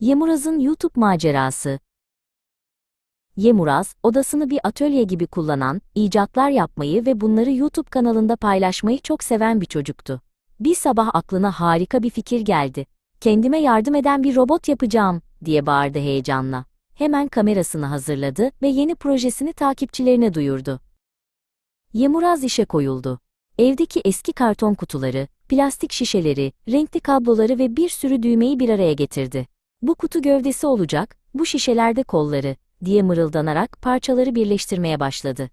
Yemuraz'ın YouTube macerası. Yemuraz, odasını bir atölye gibi kullanan, icatlar yapmayı ve bunları YouTube kanalında paylaşmayı çok seven bir çocuktu. Bir sabah aklına harika bir fikir geldi. Kendime yardım eden bir robot yapacağım, diye bağırdı heyecanla. Hemen kamerasını hazırladı ve yeni projesini takipçilerine duyurdu. Yemuraz işe koyuldu. Evdeki eski karton kutuları, plastik şişeleri, renkli kabloları ve bir sürü düğmeyi bir araya getirdi. Bu kutu gövdesi olacak, bu şişelerde kolları, diye mırıldanarak parçaları birleştirmeye başladı.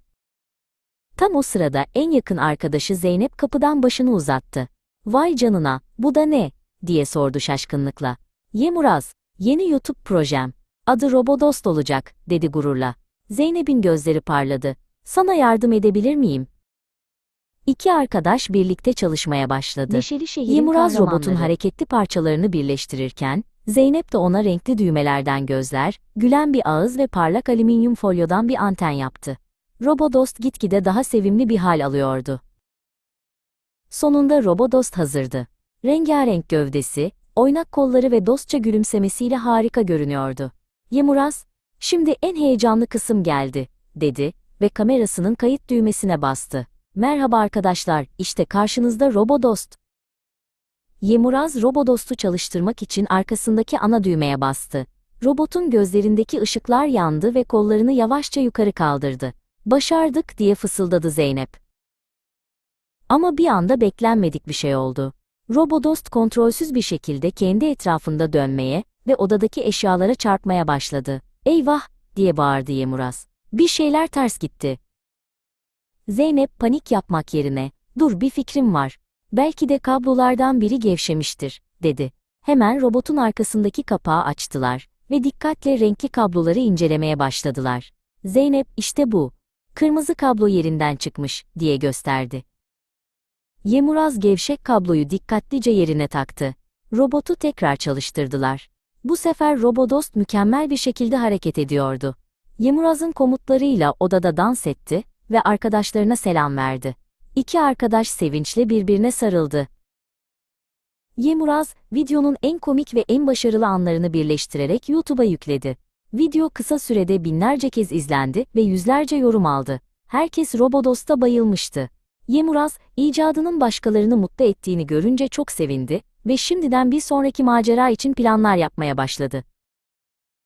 Tam o sırada en yakın arkadaşı Zeynep kapıdan başını uzattı. Vay canına, bu da ne? diye sordu şaşkınlıkla. Yemuraz, yeni YouTube projem. Adı Robodost olacak, dedi gururla. Zeynep'in gözleri parladı. Sana yardım edebilir miyim? İki arkadaş birlikte çalışmaya başladı. Yemuraz robotun hareketli parçalarını birleştirirken, Zeynep de ona renkli düğmelerden gözler, gülen bir ağız ve parlak alüminyum folyodan bir anten yaptı. Robodost gitgide daha sevimli bir hal alıyordu. Sonunda Robodost hazırdı. Rengarenk gövdesi, oynak kolları ve dostça gülümsemesiyle harika görünüyordu. Yemuraz, şimdi en heyecanlı kısım geldi, dedi ve kamerasının kayıt düğmesine bastı. Merhaba arkadaşlar, işte karşınızda Robodost. Yemuraz Robodost'u çalıştırmak için arkasındaki ana düğmeye bastı. Robotun gözlerindeki ışıklar yandı ve kollarını yavaşça yukarı kaldırdı. Başardık diye fısıldadı Zeynep. Ama bir anda beklenmedik bir şey oldu. Robodost kontrolsüz bir şekilde kendi etrafında dönmeye ve odadaki eşyalara çarpmaya başladı. Eyvah! diye bağırdı Yemuraz. Bir şeyler ters gitti. Zeynep panik yapmak yerine, dur bir fikrim var. Belki de kablolardan biri gevşemiştir, dedi. Hemen robotun arkasındaki kapağı açtılar ve dikkatle renkli kabloları incelemeye başladılar. Zeynep, işte bu. Kırmızı kablo yerinden çıkmış, diye gösterdi. Yemuraz gevşek kabloyu dikkatlice yerine taktı. Robotu tekrar çalıştırdılar. Bu sefer Robodost mükemmel bir şekilde hareket ediyordu. Yemuraz'ın komutlarıyla odada dans etti ve arkadaşlarına selam verdi. İki arkadaş sevinçle birbirine sarıldı. Yemuraz, videonun en komik ve en başarılı anlarını birleştirerek YouTube'a yükledi. Video kısa sürede binlerce kez izlendi ve yüzlerce yorum aldı. Herkes Robodost'a bayılmıştı. Yemuraz, icadının başkalarını mutlu ettiğini görünce çok sevindi ve şimdiden bir sonraki macera için planlar yapmaya başladı.